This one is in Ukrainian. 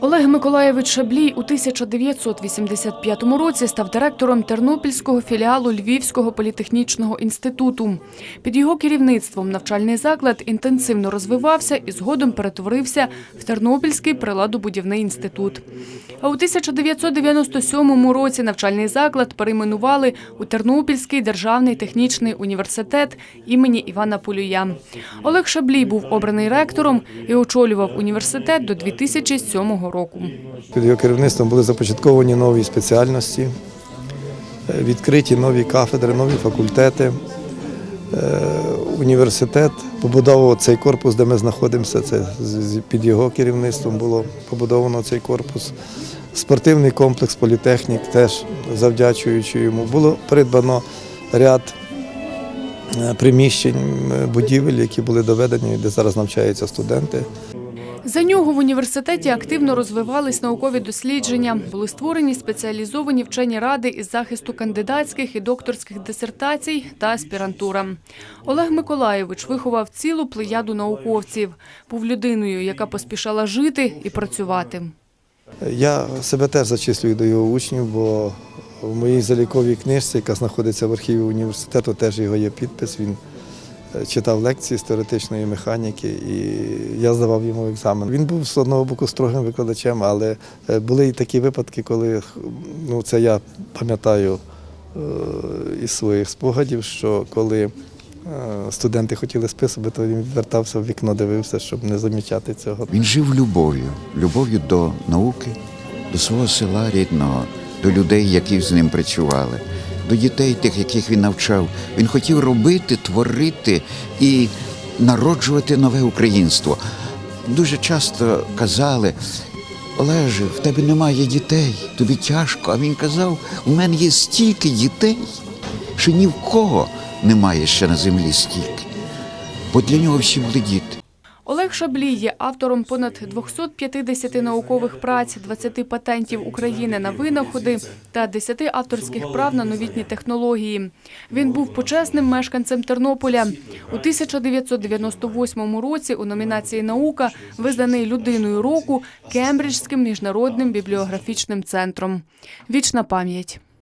Олег Миколаєвич Шаблій у 1985 році став директором Тернопільського філіалу Львівського політехнічного інституту. Під його керівництвом навчальний заклад інтенсивно розвивався і згодом перетворився в Тернопільський приладобудівний інститут. А у 1997 році навчальний заклад перейменували у Тернопільський державний технічний університет імені Івана Полюя. Олег Шаблій був обраний ректором і очолював університет до 2007 року. Під його керівництвом були започатковані нові спеціальності, е, відкриті нові кафедри, нові факультети. Е, Університет побудовував цей корпус, де ми знаходимося. Це під його керівництвом було побудовано цей корпус. Спортивний комплекс політехнік теж завдячуючи йому. Було придбано ряд е, приміщень, будівель, які були доведені, де зараз навчаються студенти. За нього в університеті активно розвивались наукові дослідження. Були створені спеціалізовані вчені ради із захисту кандидатських і докторських дисертацій та аспірантура. Олег Миколаєвич виховав цілу плеяду науковців. Був людиною, яка поспішала жити і працювати. Я себе теж зачислюю до його учнів, бо в моїй заліковій книжці, яка знаходиться в архіві університету, теж його є підпис. Він читав лекції з теоретичної механіки і я здавав йому екзамен. Він був з одного боку строгим викладачем, але е, були і такі випадки, коли ну це я пам'ятаю е, із своїх спогадів, що коли е, студенти хотіли списувати, то він відвертався в вікно, дивився, щоб не замічати цього. Він жив любов'ю, любов'ю до науки, до свого села рідного, до людей, які з ним працювали, до дітей, тих, яких він навчав. Він хотів робити, творити і народжувати нове українство. Дуже часто казали. Олеже, в тебе немає дітей, тобі тяжко. А він казав: у мене є стільки дітей, що ні в кого немає ще на землі стільки. Бо для нього всі були діти. Олег Шаблій є автором понад 250 наукових праць, 20 патентів України на винаходи та 10 авторських прав на новітні технології. Він був почесним мешканцем Тернополя. У 1998 році у номінації Наука визнаний людиною року Кембриджським міжнародним бібліографічним центром. Вічна пам'ять.